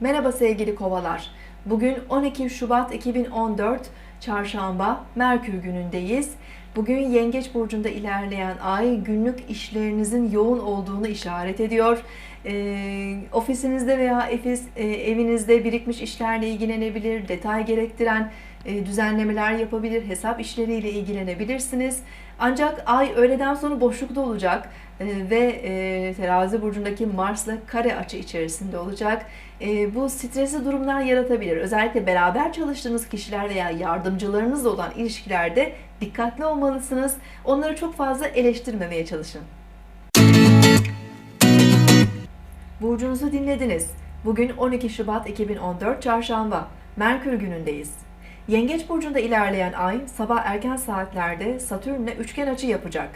Merhaba sevgili kovalar. Bugün 12 Şubat 2014 Çarşamba Merkür günündeyiz. Bugün Yengeç burcunda ilerleyen ay günlük işlerinizin yoğun olduğunu işaret ediyor. Ee, ofisinizde veya efis, e, evinizde birikmiş işlerle ilgilenebilir, detay gerektiren e, düzenlemeler yapabilir, hesap işleriyle ilgilenebilirsiniz. Ancak ay öğleden sonra boşlukta olacak e, ve e, terazi burcundaki Mars'la kare açı içerisinde olacak. E, bu stresli durumlar yaratabilir. Özellikle beraber çalıştığınız kişiler veya yardımcılarınızla olan ilişkilerde dikkatli olmalısınız. Onları çok fazla eleştirmemeye çalışın. Burcunuzu dinlediniz. Bugün 12 Şubat 2014 Çarşamba. Merkür günündeyiz. Yengeç burcunda ilerleyen ay sabah erken saatlerde Satürn'le üçgen açı yapacak.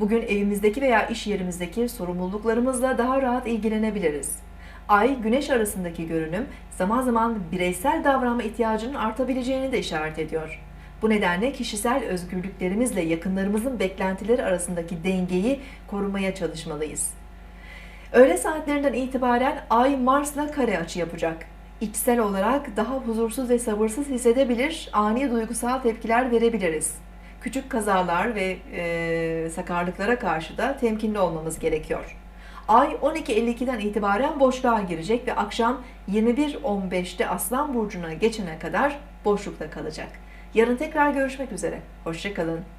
Bugün evimizdeki veya iş yerimizdeki sorumluluklarımızla daha rahat ilgilenebiliriz. Ay güneş arasındaki görünüm zaman zaman bireysel davranma ihtiyacının artabileceğini de işaret ediyor. Bu nedenle kişisel özgürlüklerimizle yakınlarımızın beklentileri arasındaki dengeyi korumaya çalışmalıyız. Öğle saatlerinden itibaren Ay Mars'la kare açı yapacak. İçsel olarak daha huzursuz ve sabırsız hissedebilir, ani duygusal tepkiler verebiliriz. Küçük kazalar ve e, sakarlıklara karşı da temkinli olmamız gerekiyor. Ay 12.52'den itibaren boşluğa girecek ve akşam 21.15'te Aslan Burcu'na geçene kadar boşlukta kalacak. Yarın tekrar görüşmek üzere. Hoşçakalın.